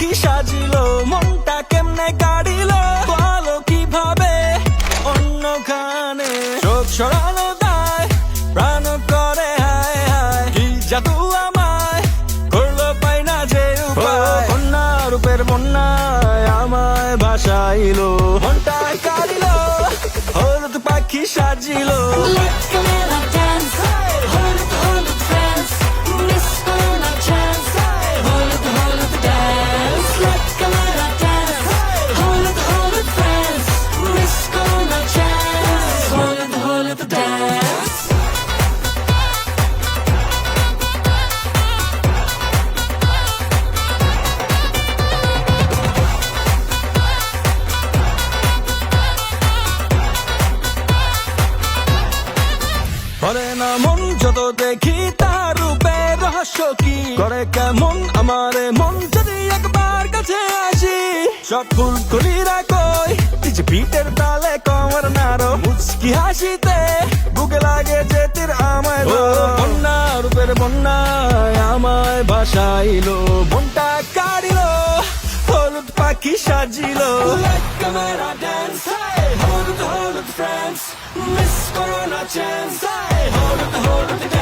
পাখি সাজিলো, মনটা কেমনে কাড়িল, বলো কীভাবে অন্য খানে চোখ সরানো দায় প্রাণ করে হায় হায়, কি জাদু আমায় করল পাই না যে উপায়? বন্যা রূপের বন্যায় আমায় ভাসাইলো, মনটা করে না মন যত দেখি তার রূপের রহস্য কি? করে কেমন আমারে মন যদি একবার কাছে আসি? সব ফুল কলিরা কই তিজ পিটের তালে কমর নারো মুচকি হাসিতে বুকে লাগে যে তীর আমায়। বন্যা রূপের বন্যায় আমায় ভাসাইলো মনটা কাড়িলো হলুদ পাখি সাজিলো। Camera dance turn our chance. Hey, hold up, hold up the